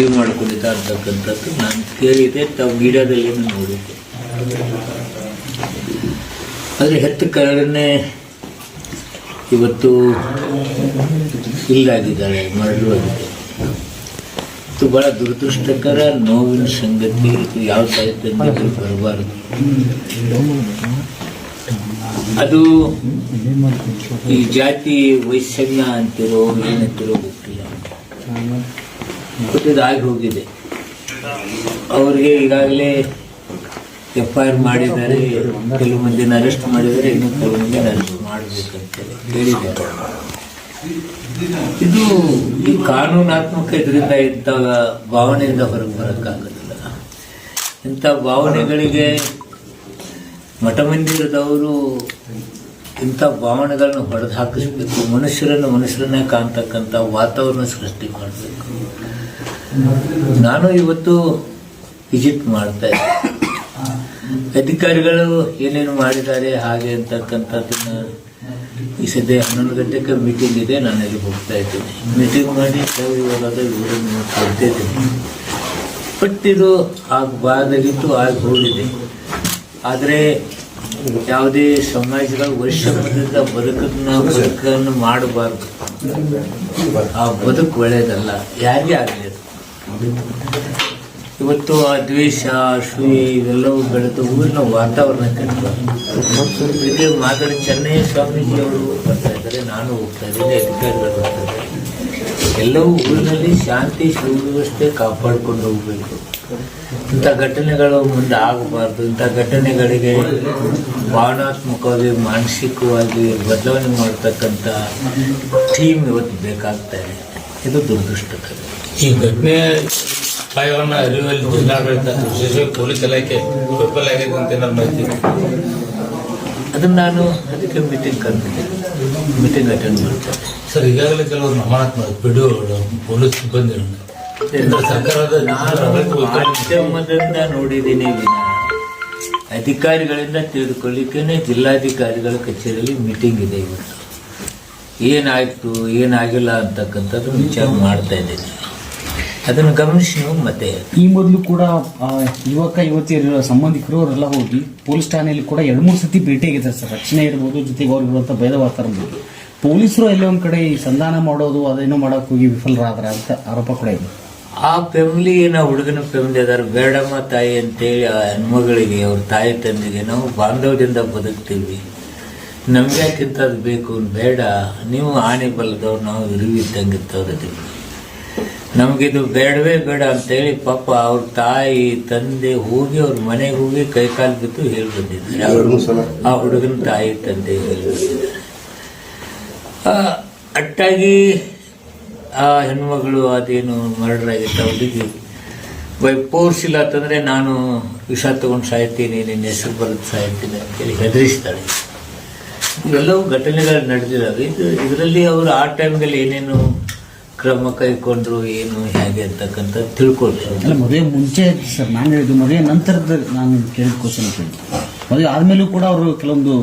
ಇದು ಮಾಡ್ಕೊಂಡಿದ್ದ ಅಂತಕ್ಕಂಥದ್ದು ನಾನು ಕೇಳಿದೆ, ತಾವು ಮೀಡಿಯಾದಲ್ಲಿ ನೋಡಿದ್ದೆ. ಆದರೆ ಹೆತ್ತ ಕಾರಣನೇ ಇವತ್ತು ಇಲ್ಲಾಗಿದ್ದಾಳೆ ಮರಳು ಆಗಿದೆ. ಇದು ಬಹಳ ದುರದೃಷ್ಟಕರ ನೋವಿನ ಸಂಗತಿ, ಇದು ಯಾವ ಸಾಹಿತ್ಯದಿಂದ ಬರಬಾರದು. ಅದು ಈ ಜಾತಿ ವೈಷಮ್ಯ ಅಂತಿರೋ ಏನಂತಿರೋ ಗೊತ್ತಿಲ್ಲ. ಆಗಿ ಹೋಗಿದೆ. ಅವ್ರಿಗೆ ಈಗಾಗಲೇ ಎಫ್ ಐ ಆರ್ ಮಾಡಿದ್ದಾರೆ. ಕೆಲವು ಮಂದಿನ ಅರೆಸ್ಟ್ ಮಾಡಿದರೆ ಇನ್ನು ಕೆಲವು ಮಂದಿನ ಅರೆಸ್ಟ್ ಮಾಡಬೇಕಂತ ಹೇಳಿದ್ದಾರೆ ಇದು ಈ ಕಾನೂನಾತ್ಮಕ ಇದರಿಂದ ಇಂಥ ಭಾವನೆಯಿಂದ ಹೊರಗೆ ಬರೋಕ್ಕಾಗೋದಿಲ್ಲ. ಇಂಥ ಭಾವನೆಗಳಿಗೆ ಮಠ ಮಂದಿರದವರು ಇಂಥ ಭಾವನೆಗಳನ್ನು ಹೊಡೆದು ಹಾಕಿಸ್ಬೇಕು. ಮನುಷ್ಯರನ್ನು ಮನುಷ್ಯರನ್ನೇ ಕಾಣ್ತಕ್ಕಂಥ ವಾತಾವರಣ ಸೃಷ್ಟಿ ಮಾಡಬೇಕು. ನಾನು ಇವತ್ತು ವಿಜಿಟ್ ಮಾಡ್ತಾ ಇದ್ದೆ. ಅಧಿಕಾರಿಗಳು ಏನೇನು ಮಾಡಿದ್ದಾರೆ, ಹಾಗೆ ಅಂತಕ್ಕಂಥದ್ದನ್ನ ಈ ಸದ್ಯ ಹನ್ನೊಂದು ಗಂಟೆಗೆ ಮೀಟಿಂಗ್ ಇದೆ, ನಾನು ಅಲ್ಲಿ ಹೋಗ್ತಾ ಇದ್ದೀನಿ. ಮೀಟಿಂಗ್ ಮಾಡಿ ಇವಾಗ ವಿವರಣೆ ಕೊಡ್ತಿದ್ದೀನಿ ಬಟ್ ಇದು ಆಗಬಾರ್ದಾಗಿತ್ತು ಆಗಿ ಹೋಗಿದೆ. ಆದರೆ ಯಾವುದೇ ಸಮಾಜದ ವರ್ಷ ಬದುಕನ್ನ ಬದುಕನ್ನು ಮಾಡಬಾರ್ದು. ಆ ಬದುಕು ಒಳ್ಳೆಯದಲ್ಲ, ಯಾರಿಗೇ ಆಗಲಿ ಅದು? ಇವತ್ತು ಆ ದ್ವೇಷ ಅಸೂಯೆ ಇವೆಲ್ಲವೂ ಬೆಳೆದು ಊರಿನ ವಾತಾವರಣ ಇದಕ್ಕೆ ಮಾತಾಡಿ ಚೆನ್ನೈ ಸ್ವಾಮೀಜಿ ಅವರು ಬರ್ತಾ ಇದ್ದಾರೆ, ನಾನು ಹೋಗ್ತಾ ಇದ್ದೀನಿ, ಅಧಿಕಾರಿಗಳು ಬರ್ತಾ ಎಲ್ಲವೂ ಊರಿನಲ್ಲಿ ಶಾಂತಿ, ಸುವ್ಯವಸ್ಥೆ ಕಾಪಾಡಿಕೊಂಡು ಹೋಗಬೇಕು. ಇಂಥ ಘಟನೆಗಳು ಮುಂದೆ ಆಗಬಾರ್ದು. ಇಂಥ ಘಟನೆಗಳಿಗೆ ಭಾವನಾತ್ಮಕವಾಗಿ, ಮಾನಸಿಕವಾಗಿ ಬದಲಾವಣೆ ಮಾಡ್ತಕ್ಕಂಥ ಟೀಮ್ ಇವತ್ತು ಬೇಕಾಗ್ತಾ ಇದೆ. ಇದು ದುರದೃಷ್ಟಕರ. ಈ ಘಟನೆ ಅಪಾಯವನ್ನು ಅರಿವಲ್ಲಿ ಜಿಲ್ಲಾಡಳಿತ ವಿಶೇಷವಾಗಿ ಪೊಲೀಸ್ ಇಲಾಖೆ ವಿಫಲ ಆಗಿದೆ ಅಂತ ಏನಾದ್ರು ಮಾಹಿತಿ ಅದನ್ನು ನಾನು ಅದಕ್ಕೆ ಮೀಟಿಂಗ್ ಕರೆದಿದ್ದೆ. ಮೀಟಿಂಗ್ ಅಟೆಂಡ್ ಮಾಡ್ತೇನೆ. ಸರ್ ಈಗಾಗಲೇ ಕೆಲವರು ಮಾಡಿ ಪಿಡಿಒಗಳು ಪೊಲೀಸ್ ಸಿಬ್ಬಂದಿ ಸರ್ಕಾರದ ಮಾಧ್ಯಮದಿಂದ ನೋಡಿದ್ದೀನಿ ಅಧಿಕಾರಿಗಳಿಂದ ತಿಳಿದುಕೊಳ್ಳಿಕ್ಕೇನೆ ಜಿಲ್ಲಾಧಿಕಾರಿಗಳ ಕಚೇರಿಯಲ್ಲಿ ಮೀಟಿಂಗ್ ಇದೆ ಇವತ್ತು. ಏನಾಯ್ತು ಏನಾಗಿಲ್ಲ ಅಂತಕ್ಕಂಥದ್ದು ವಿಚಾರ ಮಾಡ್ತಾ ಇದ್ದೀನಿ. ಅದನ್ನು ಗಮನಿಸಿ ನೀವು ಮತ್ತೆ ಈ ಮೊದಲು ಕೂಡ ಆ, ಯುವಕ ಯುವತಿಯರ ಸಂಬಂಧಿಕರು ಅವರೆಲ್ಲ ಹೋಗಿ ಪೊಲೀಸ್ ಠಾಣೆಯಲ್ಲಿ ಕೂಡ ಎರಡು ಮೂರು ಸತಿ ಭೇಟಿಯಾಗಿದ್ದಾರೆ ಸರ್. ರಕ್ಷಣೆ ಇರ್ಬೋದು ಜೊತೆಗೆ ಅವ್ರಿಗಿರುವಂಥ ಭೇದ ವಾತಾವರಣ ಪೊಲೀಸರು ಎಲ್ಲೋ ಒಂದು ಕಡೆ ಈ ಸಂಧಾನ ಮಾಡೋದು ಅದೇನೋ ಮಾಡೋಕೆ ಹೋಗಿ ವಿಫಲರಾದ್ರ ಅಂತ ಆರೋಪ ಕೂಡ ಇದೆ. ಆ ಫ್ಯಾಮಿಲಿ ಏನೋ ಹುಡುಗನ ಫ್ಯಾಮಿಲಿ ಅದಾರ. ಬೇಡಮ್ಮ ತಾಯಿ ಅಂತೇಳಿ ಆ ಹೆಣ್ಮಗಳಿಗೆ ಅವ್ರ ತಾಯಿ ತಂದೆಗೆ ನಾವು ಬಾಂಧವ್ಯದಿಂದ ಬದುಕ್ತೀವಿ. ನಮ್ಗೆ ಯಾಕಿಂಥದ್ದು ಬೇಕು ಬೇಡ. ನೀವು ಆಣೆ ಬಲ್ಲದವ್ರು ನಾವು ಇರುವಿದ್ದಂಗಿರ್ತವ್ರದೀವಿ ನಮಗಿದು ಬೇಡವೇ ಬೇಡ ಅಂತೇಳಿ ಪಾಪ ಅವ್ರ ತಾಯಿ ತಂದೆ ಹೋಗಿ ಅವ್ರ ಮನೆಗೆ ಹೋಗಿ ಕೈಕಾಲು ಬಿದ್ದು ಹೇಳಿ ಬಂದಿದ್ದಾರೆ ಆ ಹುಡುಗನ ತಾಯಿ ತಂದೆ ಹೇಳಿ ಬಂದಿದ್ದಾರೆ ಅಟ್ಟಾಗಿ ಆ ಹೆಣ್ಮಗಳು ಅದೇನು ಮರ್ಡರ್ ಆಗಿತ್ತು ಹುಡುಗಿ. ಬೈ ಪೋರ್ಸ್ ಇಲ್ಲ ಅಂತಂದ್ರೆ ನಾನು ವಿಷ ತಗೊಂಡು ಸಾಯ್ತೀನಿ ನಿನ್ನ ಹೆಸರು ಬರೆದು ಸಾಯ್ತೀನಿ ಅಂತೇಳಿ ಹೆದರಿಸ್ತಾಳೆ. ಇವೆಲ್ಲವೂ ಘಟನೆಗಳು ನಡೆದಿದ್ದಾವೆ. ಇದು ಇದರಲ್ಲಿ ಅವರು ಆ ಟೈಮ್ದಲ್ಲಿ ಏನೇನು ಕ್ರಮ ಕೈಕೊಂಡ್ರು ಏನು ಹೇಗೆ ಅಂತಕ್ಕಂಥ ತಿಳ್ಕೊಳ್ತಾರೆ. ಅಲ್ಲ ಮದುವೆ ಮುಂಚೆ ಸರ್ ನಾನು ಹೇಳಿದ್ದು ಮದುವೆ ನಂತರದ ನಾನು ಕೇಳಿದ ಕ್ವಶನ್ ಕೇಳಿದ್ದು ಮದುವೆ ಆದಮೇಲೂ ಕೂಡ ಅವರು ಕೆಲವೊಂದು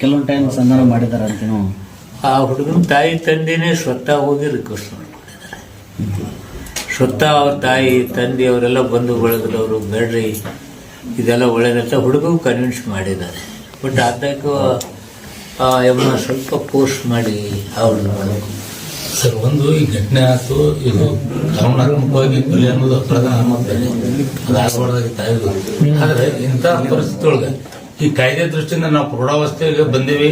ಕೆಲವೊಂದು ಟೈಮ್ ಸಂಧಾನ ಮಾಡಿದ್ದಾರೆ ಅಂತೇನು. ಆ ಹುಡುಗನ ತಾಯಿ ತಂದೆನೇ ಸ್ವತಃ ಹೋಗಿ ರಿಕ್ವೆಸ್ಟ್ ಮಾಡ್ಕೊಂಡಿದ್ದಾರೆ. ಸ್ವತಃ ಅವ್ರ ತಾಯಿ ತಂದೆ ಅವರೆಲ್ಲ ಬಂಧು ಬಳಗದವರು ಬೇಡ್ರಿ ಇದೆಲ್ಲ ಒಳ್ಳೇದಂತ ಹುಡುಗರು ಕನ್ವಿನ್ಸ್ ಮಾಡಿದ್ದಾರೆ. ಬಟ್ ಆದಾಗೂ ಆ ಎಮ್ಮ ಸ್ವಲ್ಪ ಪೋಸ್ಟ್ ಮಾಡಿ ಅವ್ರು ಸರ್ ಒಂದು ಈ ಘಟನೆ ಆಯ್ತು ಇದು ಕಾನೂನಾತ್ಮಕವಾಗಿ ಕೊಲೆ ಅನ್ನೋದು ಅಪರಾಧ ಮತ್ತೆ ಆಯ್ತು ಆದ್ರೆ ಇಂಥ ಪರಿಸ್ಥಿತಿ ಒಳಗೆ ಈ ಕಾಯ್ದೆ ದೃಷ್ಟಿಯಿಂದ ನಾವು ಪ್ರೌಢಾವಸ್ಥೆಗೆ ಬಂದೇವಿ.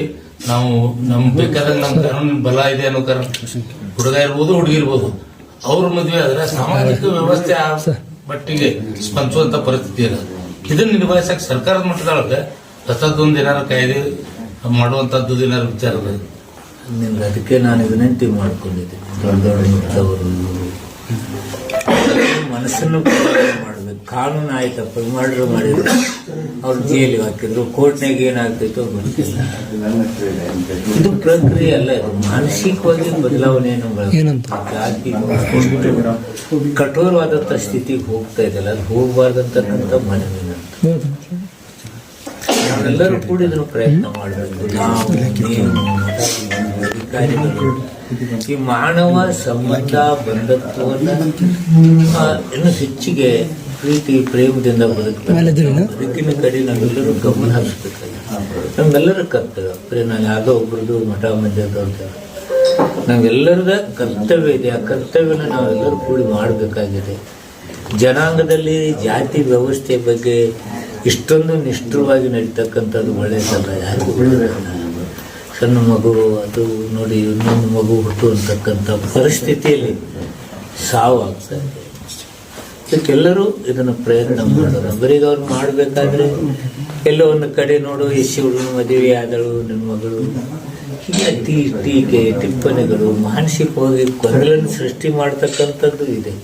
ನಾವು ನಮ್ ಬೇಕಾದಾಗ ನಮ್ಮ ಕಾನೂನಿನ ಬಲ ಇದೆ ಅನ್ನೋ ಕಾರಣ ಹುಡುಗ ಇರ್ಬೋದು ಹುಡುಗಿ ಇರ್ಬೋದು. ಅವ್ರ ಮದುವೆ ಆದ್ರೆ ಸಾಮಾಜಿಕ ವ್ಯವಸ್ಥೆ ಆ ಮಟ್ಟಿಗೆ ಸ್ಪಂದಿಸುವಂತ ಪರಿಸ್ಥಿತಿ ಇಲ್ಲ ಇದನ್ನ ನಿಭಾಯಿಸಕ್ ಸರ್ಕಾರದ ಮಟ್ಟದೊಳಗೆ ಹೊಸದೊಂದು ಏನಾದ್ರು ಕಾಯ್ದೆ ಮಾಡುವಂತದ್ದು ಏನಾದ್ರು ವಿಚಾರ ನಿಮ್ಗೆ ಅದಕ್ಕೆ ನಾನು ವಿನಂತಿ ಮಾಡ್ಕೊಂಡಿದ್ದೀನಿ. ದೊಡ್ಡ ದೊಡ್ಡ ಮಟ್ಟವರು ಮನಸ್ಸನ್ನು ಮಾಡಬೇಕು. ಕಾನೂನು ಆಯ್ತಪ್ಪ ಮರ್ಡ್ರ್ ಮಾಡಿದ್ರು ಅವ್ರು ಜೈಲಿಗೆ ಹಾಕಿದ್ರು. ಕೋರ್ಟ್ನಾಗ ಏನಾಗ್ತೈತೋ ಗೊತ್ತಿಲ್ಲ ಇದು ಪ್ರಕ್ರಿಯೆ ಅಲ್ಲ ಇದು ಮಾನಸಿಕವಾಗಿ ಬದಲಾವಣೆಯನ್ನು ಏನು ಜಾತಿ ಕಠೋರವಾದಂಥ ಸ್ಥಿತಿಗೆ ಹೋಗ್ತಾ ಇದೆಯಲ್ಲ ಅದು ಹೋಗಬಾರ್ದಂತಕ್ಕಂಥ ಮನವಿ ನಂದು. ನಾವೆಲ್ಲರೂ ಕೂಡ ಇದನ್ನು ಪ್ರಯತ್ನ ಮಾಡಬೇಕು ನಾವು ನೀವು ಈ ಮಾನವ ಸಂಬಂಧ ಬಂಧತ್ವವನ್ನ ಇನ್ನು ಹೆಚ್ಚಿಗೆ ಪ್ರೀತಿ, ಪ್ರೇಮದಿಂದ ಬದುಕ್ತಾರೆ ಬದುಕಿನ ಕಡೆ ನಾವೆಲ್ಲರೂ ಗಮನ ಹರಿಸ್ಬೇಕಾಗಿ ನಮ್ಮೆಲ್ಲರ ಕರ್ತವ್ಯ. ಬರೀ ನಾನು ಯಾವುದೋ ಒಬ್ರದ್ದು ಮಠ ಮಧ್ಯದವ್ರದ್ದು ನಾವೆಲ್ಲರದ ಕರ್ತವ್ಯ ಇದೆ. ಆ ಕರ್ತವ್ಯನ ನಾವೆಲ್ಲರೂ ಕೂಡಿ ಮಾಡಬೇಕಾಗಿದೆ. ಜನಾಂಗದಲ್ಲಿ ಜಾತಿ ವ್ಯವಸ್ಥೆ ಬಗ್ಗೆ ಇಷ್ಟೊಂದು ನಿಷ್ಠುರವಾಗಿ ನಡೀತಕ್ಕಂಥದ್ದು ಒಳ್ಳೆಯದಲ್ಲ ಯಾರಿಗೂ ಸಣ್ಣ ಮಗು, ಅದು ನೋಡಿ, ಇನ್ನೊಂದು ಮಗು ಹುಟ್ಟು ಅಂತಕ್ಕಂಥ ಪರಿಸ್ಥಿತಿಯಲ್ಲಿ ಸಾವು ಆಗ್ತಾ ಇದೆ. ಇದಕ್ಕೆಲ್ಲರೂ ಇದನ್ನು ಪ್ರಯತ್ನ ಮಾಡೋಣ. ಬರೀಗ ಅವ್ರು ಮಾಡಬೇಕಾದ್ರೆ ಎಲ್ಲೋ ಒಂದು ಕಡೆ ನೋಡು ಹುಡುಗನ ಮದುವೆ ಆದಳು, ನನ್ನ ಮಗಳು. ಹೀಗೆ ಟೀ ಟೀಕೆ, ಟಿಪ್ಪಣಿಗಳು, ಮಾನಸಿಕವಾಗಿ ಕೊರಲನ್ನು ಸೃಷ್ಟಿ ಮಾಡ್ತಕ್ಕಂಥದ್ದು ಇದೆ.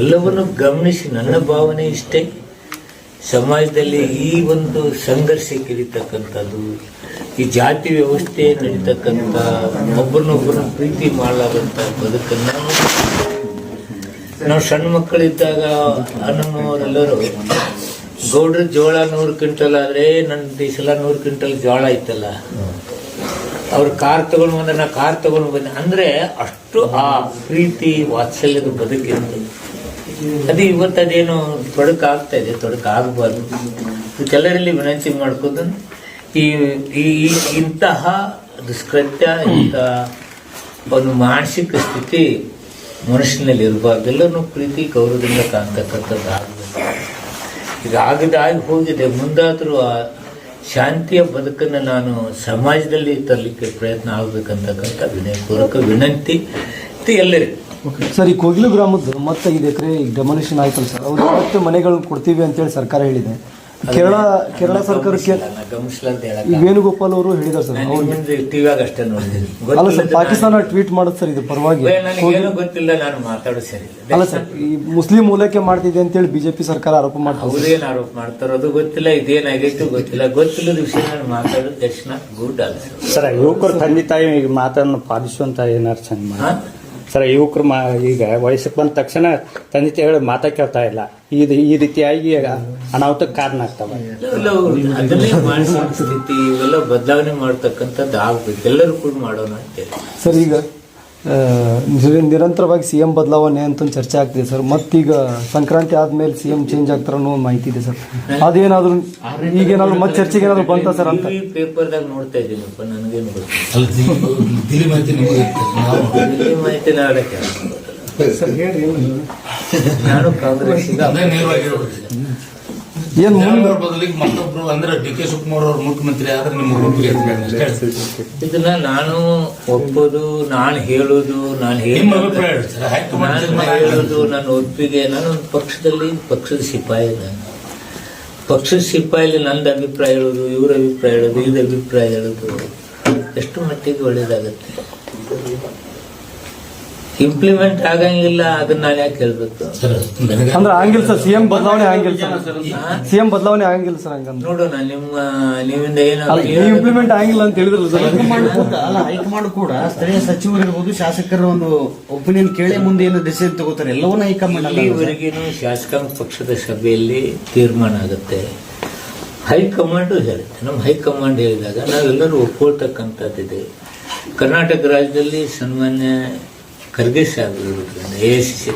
ಎಲ್ಲವನ್ನು ಗಮನಿಸಿ ನನ್ನ ಭಾವನೆ ಇಷ್ಟೇ. ಸಮಾಜದಲ್ಲಿ ಈ ಒಂದು ಸಂಘರ್ಷಕ್ಕೆ ಇರತಕ್ಕಂಥದ್ದು ಈ ಜಾತಿ ವ್ಯವಸ್ಥೆ ನಡೀತಕ್ಕಂಥ ಒಬ್ಬರನ್ನೊಬ್ಬರನ್ನ ಪ್ರೀತಿ ಮಾಡಲಾದಂಥ ಬದುಕನ್ನು ನಾವು ಸಣ್ಣ ಮಕ್ಕಳಿದ್ದಾಗ ಅನ್ನೋರೆಲ್ಲರೂ ಗೌಡ್ರ ಜೋಳ ನೂರು ಕ್ವಿಂಟಲ್ ಆದ್ರೆ ನನ್ನ ಈ ಸಲ ನೂರು ಕ್ವಿಂಟಲ್ ಜೋಳ ಇತ್ತಲ್ಲ ಅವ್ರು ಕಾರ್ ತಗೊಂಡು ಬಂದ್ರೆ ನಾ ಕಾರ್ ತಗೊಂಡು ಬಂದೆ ಅಂದ್ರೆ ಅಷ್ಟು ಆ ಪ್ರೀತಿ ವಾತ್ಸಲ್ಯದ ಬದುಕಿತ್ತು. ಅದು ಇವತ್ತು ಅದೇನು ತೊಡಕಾಗ್ತಾ ಇದೆ, ತೊಡಕಾಗಬಾರ್ದು. ಕೆಲವರಲ್ಲಿ ವಿನಂತಿ ಮಾಡ್ಕೊಂಡು ಈ ಈ ಇಂತಹ ದುಷ್ಕೃತ್ಯ ಇಂತಹ ಒಂದು ಮಾನಸಿಕ ಸ್ಥಿತಿ ಮನುಷ್ಯನಲ್ಲಿ ಇರಬಾರ್ದು ಎಲ್ಲರೂ ಪ್ರೀತಿ, ಗೌರವದಿಂದ ಕಾಣ್ತಕ್ಕಂಥದ್ದು ಆಗಬೇಕು ಈಗ ಆಗದಾಗಿ ಹೋಗಿದೆ. ಮುಂದಾದರೂ ಆ ಶಾಂತಿಯ ಬದುಕನ್ನು ನಾನು ಸಮಾಜದಲ್ಲಿ ತರಲಿಕ್ಕೆ ಪ್ರಯತ್ನ ಆಗ್ಬೇಕಂತಕ್ಕಂಥ ವಿನಯಪೂರ್ವಕ ವಿನಂತಿ. ಎಲ್ಲರಿಗೂ. ಸರ್ ಈ ಕೋಗಿಲು ಗ್ರಾಮದ್ದು ಮತ್ತೆ ಐದು ಎಕರೆ ಈಗ ಡೆಮೊಲಿಷನ್ ಆಯ್ತಲ್ಲ ಸರ್ ಅವ್ರು ಮತ್ತೆ ಮನೆಗಳು ಕೊಡ್ತೀವಿ ಅಂತೇಳಿ ಸರ್ಕಾರ ಹೇಳಿದೆ. ಕೇರಳ ಕೇರಳ ಸರ್ಕಾರಕ್ಕೆ ವೇಣುಗೋಪಾಲ್ ಅವರು ಹೇಳಿದಾರೆ ಸರ್ ಟಿವಿಯಾಗ ಅಷ್ಟೇ ನೋಡಿದ್ದೀನಿ. ಅಲ್ಲ ಸರ್ ಪಾಕಿಸ್ತಾನ ಟ್ವೀಟ್ ಮಾಡುತ್ತೆ ಸರ್ ಇದು ಪರವಾಗಿ. ಗೊತ್ತಿಲ್ಲ ನಾನು ಮಾತಾಡೋದು ಸರಿ ಅಲ್ಲ ಸರ್ ಈ ಮುಸ್ಲಿಂ ಮೂಲಕ್ಕೆ ಮಾಡ್ತಿದೆ ಅಂತೇಳಿ ಬಿಜೆಪಿ ಸರ್ಕಾರ ಆರೋಪ ಮಾಡ್ತಾರೆ ಅವ್ರೇನ್ ಆರೋಪ ಮಾಡ್ತಾರೋ ಅದು ಗೊತ್ತಿಲ್ಲ ಇದೇನಾಗೈತು ಗೊತ್ತಿಲ್ಲ. ಗೊತ್ತಿಲ್ಲದ ವಿಷಯ ನಾನು ಮಾತಾಡೋದು ದಕ್ಷಿಣ ಗುಡ್ ಅಲ್ಲ ಸರ್ ಸರ್ ಯುವಕರ ತಂದೆ ತಾಯಿ ಮಾತನ್ನು ಪಾಲಿಸುವಂತ ಏನಾರು ಚಂದ? ಸರ್ ಯುವಕರು ಮಾ ಈಗ ವಯಸ್ಸಿಗೆ ಬಂದ ತಕ್ಷಣ ತಂದೆ ತಾಯಿಗಳು ಮಾತಾ ಕೇಳ್ತಾ ಇಲ್ಲ. ಇದು ಈ ರೀತಿಯಾಗಿ ಅನಾಹುತಕ್ಕೆ ಕಾರಣ ಆಗ್ತವೆ. ಅದನ್ನೇ ಮಾನಸಿಕ ಸ್ಥಿತಿ ಇವೆಲ್ಲ ಬದಲಾವಣೆ ಮಾಡ್ತಕ್ಕಂಥದ್ದು ಆಗ್ಬೇಕು. ಎಲ್ಲರೂ ಕೂಡ ಮಾಡೋಣ ಅಂತೇಳಿ ಸರ್ ಈಗ ನಿರಂತರವಾಗಿ ಸಿ ಎಂ ಬದಲಾವಣೆ ಅಂತ ಚರ್ಚೆ ಆಗ್ತಿದೆ ಸರ್. ಮತ್ತೀಗ ಸಂಕ್ರಾಂತಿ ಆದ್ಮೇಲೆ ಸಿ ಎಂ ಚೇಂಜ್ ಆಗ್ತಾರ ಅನ್ನೋ ಮಾಹಿತಿ ಇದೆ ಸರ್. ಅದೇನಾದ್ರು ಈಗೇನಾದ್ರು ಮತ್ತೆ ಚರ್ಚೆಗೆ ಏನಾದ್ರು ಬಂತ ಸರ್ ಅಂತ? ಪೇಪರ್ ಪೇಪರ್ದಾಗ ನೋಡ್ತಾ ಇದ್ದೀನಪ್ಪ ನನಗೇನು ಗೊತ್ತಿಲ್ಲ ಮಾಹಿತಿ ನಾನು ಹೇಳ್ಬಿಡ್ತೀನಿ. ಏನ್ ಬದಲಿಗೆ ಮತ್ತೊಬ್ರು ಅಂದ್ರೆ ಡಿ ಕೆ ಶಿವಕುಮಾರ್ ಅವರು ಮುಖ್ಯಮಂತ್ರಿ ಆದ್ರೆ ನಿಮ್ಗೆ ಇದನ್ನ ನಾನು ಒಪ್ಪೋದು ನಾನು ಹೇಳೋದು ನಾನು ನಿಮ್ಮ ಅಭಿಪ್ರಾಯ ಹೇಳಿ ನಾನು ತೀರ್ಮಾನ ಹೇಳೋದು ನನ್ನ ಒಪ್ಪಿಗೆ ನಾನು ಒಂದು ಪಕ್ಷದಲ್ಲಿ ಪಕ್ಷದ ಸಿಪಾಯಿ ನಾನು. ಪಕ್ಷದ ಸಿಪಾಯಲ್ಲಿ ನಂದು ಅಭಿಪ್ರಾಯ ಹೇಳೋದು ಇವ್ರ ಅಭಿಪ್ರಾಯ ಹೇಳೋದು ಇವ್ರ ಅಭಿಪ್ರಾಯ ಹೇಳೋದು. ಎಷ್ಟು ಮಟ್ಟಿಗೆ ಒಳ್ಳೇದಾಗತ್ತೆ. ಇಂಪ್ಲಿಮೆಂಟ್ ಆಗಂಗಿಲ್ಲ ಅದನ್ನ ನಾನು ಯಾಕೆ ಹೇಳ್ಬೇಕು? ಸರ್ ನನಗೆ ಅಂದ್ರೆ ಆಗಿಲ್ಲ ಸರ್ ಸಿಎಂ ಬದಲಾವಣೆ ಆಗಿಲ್ಲ ಸರ್. ಸಿಎಂ ಬದಲಾವಣೆ ಆಗಿಲ್ಲ ಸರ್ ಹಂಗಂದ್ರೆ. ನೋಡೋಣ ನಿಮ್ಮ ನಿಮ್ಮಿಂದ ಏನು ಇಂಪ್ಲಿಮೆಂಟ್ ಆಗಿಲ್ಲ ಅಂತ ಹೇಳಿದ್ರು ಸರ್ ಅಲ್ಲ ಹೈಕಮಾಂಡ್ ಕೂಡ ಸ್ಥಳೀಯ ಸಚಿವರು ಇರ್ಬೋದು ಶಾಸಕರ ಒಂದು ಒಪಿನಿಯನ್ ಕೇಳಿ ಮುಂದೆ ಏನು ಡಿಸಿಷನ್ ತಗೋತಾರೆ ಎಲ್ಲವನ್ನ ಹೈಕಮಾಂಡ್ ಅಲ್ಲ ಇವರಿಗೇನು ಶಾಸಕಾಂಗ ಪಕ್ಷದ ಸಭೆಯಲ್ಲಿ ತೀರ್ಮಾನ ಆಗುತ್ತೆ. ಹೈಕಮಾಂಡ್ ಹೇಳುತ್ತೆ. ನಮ್ಮ ಹೈಕಮಾಂಡ್ ಹೇಳಿದಾಗ ನಾವೆಲ್ಲರೂ ಒಪ್ಕೊಳ್ತಕ್ಕಂಥದ್ದಿದೆ. ಕರ್ನಾಟಕ ರಾಜ್ಯದಲ್ಲಿ ಸನ್ಮಾನ್ಯ ಖರ್ಗೆ ಸಾಹೇಬರು ಎ ಸಿ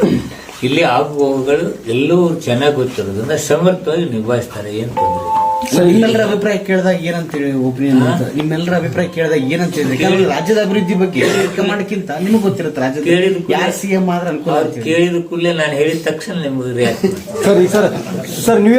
ಇಲ್ಲಿ ಆಗುವವುಗಳು ಎಲ್ಲೂ ಚೆನ್ನಾಗಿ ಗೊತ್ತಿರೋದ್ರಿಂದ ಸಮರ್ಥವಾಗಿ ನಿಭಾಯಿಸ್ತಾರೆ ಏನು ತೊಂದರೆ ನಿಮ್ಮೆಲ್ಲರ ಅಭಿಪ್ರಾಯ ಕೇಳಿದಾಗ ಏನಂತ ಹೇಳಿ ಒಪಿನಿಯನ್ ನಿಮ್ಮೆಲ್ಲರ ಅಭಿಪ್ರಾಯ ಕೇಳಿದಾಗ ಏನಂತ ಹೇಳಿದ್ರೆ ರಾಜ್ಯದ ಅಭಿವೃದ್ಧಿ ಬಗ್ಗೆ ಮಾಡಕ್ಕಿಂತ ನಿಮಗೆ ಗೊತ್ತಿರುತ್ತೆ ರಾಜ್ಯದ ಯಾರು ಸಿ ಸಿಎಂ ಆದ್ರೆ ಅನುಕೂಲ ಕೇಳಿದ ಕೂಡಲೇ ನಾನು ಹೇಳಿದ ತಕ್ಷಣ ನಿಮ್ಗೆ ಸರಿ ಸರ್. Sir new